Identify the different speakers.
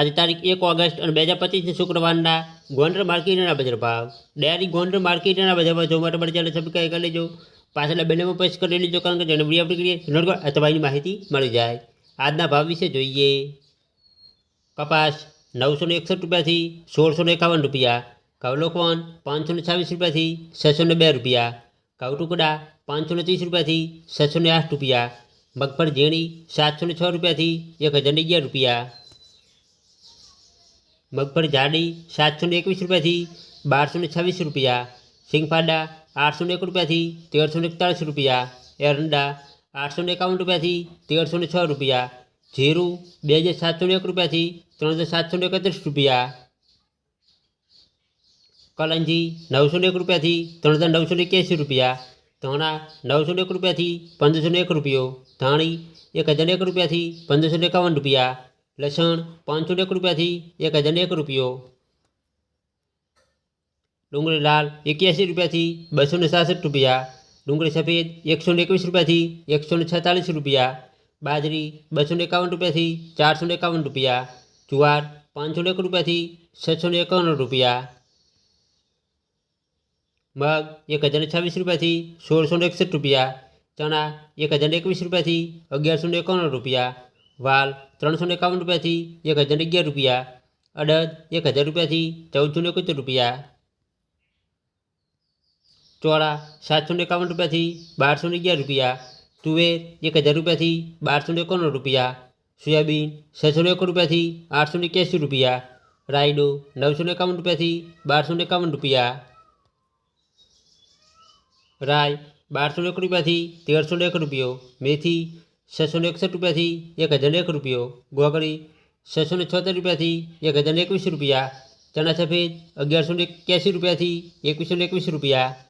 Speaker 1: આજે તારીખ એક ઓગસ્ટ અને બે હજાર પચીસની શુક્રવારના. ગોંડર માર્કેટના બજાર ભાવ. ડેરી ગોંડર માર્કેટના બજાર ભાવ. જોવા માટે ચેનલ સબસ્ક્રાઈબ કરી લેજો. પાછળના બેલેમાં પ્રેસ કરી લેજો, કારણ કે જેને વીડિયો આપણે કરીએ, એની માહિતી મળી જાય. આજના ભાવ વિશે જોઈએ. કપાસ નવસો ને એકસઠ રૂપિયાથી સોળસો ને એકાવન રૂપિયા. ઘઉં લોકવન પાંચસો ને છવ્વીસ રૂપિયાથી છસો ને બે રૂપિયા. ઘઉં ટુકડા પાંચસો ને ત્રીસ રૂપિયાથી છસો ને આઠ રૂપિયા. મગફળી ઝીણી સાતસો ને છ રૂપિયાથી એક હજાર ને અગિયાર રૂપિયા. મગફળી જાડી સાતસો ને એકવીસ રૂપિયાથી બારસો ને છવ્વીસ રૂપિયા સિંગફાડા આઠસો ને એક રૂપિયાથી તેરસો ને એકતાળીસ રૂપિયા એરંડા આઠસો ને એકાવન રૂપિયાથી તેરસો ને છ રૂપિયા જીરું બે હજાર સાતસો ને એક રૂપિયાથી ત્રણ હજાર સાતસો ને એકત્રીસ રૂપિયા કલંજી નવસો ને એક રૂપિયાથી ત્રણ હજાર નવસો ને એક્યાસી રૂપિયા ધાણા નવસો ને એક રૂપિયાથી પંદરસો ને એક રૂપિયો ધાણી એક હજાર ને એક રૂપિયાથી પંદરસો ને એકાવન રૂપિયા લસણ પાંચસો ને એક રૂપિયાથી એક હજાર ને એક રૂપિયો ડુંગળી લાલ એક્યાસી રૂપિયાથી બસો ને સાસઠ રૂપિયા ડુંગળી સફેદ એકસો ને એકવીસ રૂપિયાથી એકસો ને છેતાલીસ રૂપિયા બાજરી બસો ને એકાવન રૂપિયાથી ચારસો ને એકાવન રૂપિયા જુવાર પાંચસો ને એક રૂપિયાથી છસો ને એકાવન રૂપિયા મગ એક હજાર ને છવ્વીસ રૂપિયાથી સોળસો ને એકસઠ રૂપિયા ચણા એક હજાર ને એકવીસ રૂપિયાથી અગિયારસો ને એકાવન રૂપિયા વાલ ત્રણસો ને એકાવન રૂપિયાથી એક હજાર ને અગિયાર રૂપિયા અડદ એક હજાર રૂપિયાથી ચૌદસો ને એકોતેર રૂપિયા ચોળા સાતસો ને એકાવન રૂપિયાથી બારસો ને અગિયાર રૂપિયા તુવેર એક હજાર રૂપિયાથી બારસો ને એકાવન રૂપિયા સોયાબીન છસો ને એક રૂપિયાથી આઠસો ને એક્યાસી રૂપિયા રાયડો નવસો ને એકાવન રૂપિયાથી બારસો ને એકાવન રૂપિયા રાય બારસો ને એક રૂપિયાથી તેરસો ને એક રૂપિયો મેથી છસો ને એકસઠ રૂપિયાથી એક હજાર એક રૂપિયો. ગોગળી છસો ને છોતેર રૂપિયાથી એક હજાર એકવીસ રૂપિયા. ચણા સફેદ અગિયારસો ને એક્યાસી રૂપિયાથી એકવીસો ને એકવીસ રૂપિયા.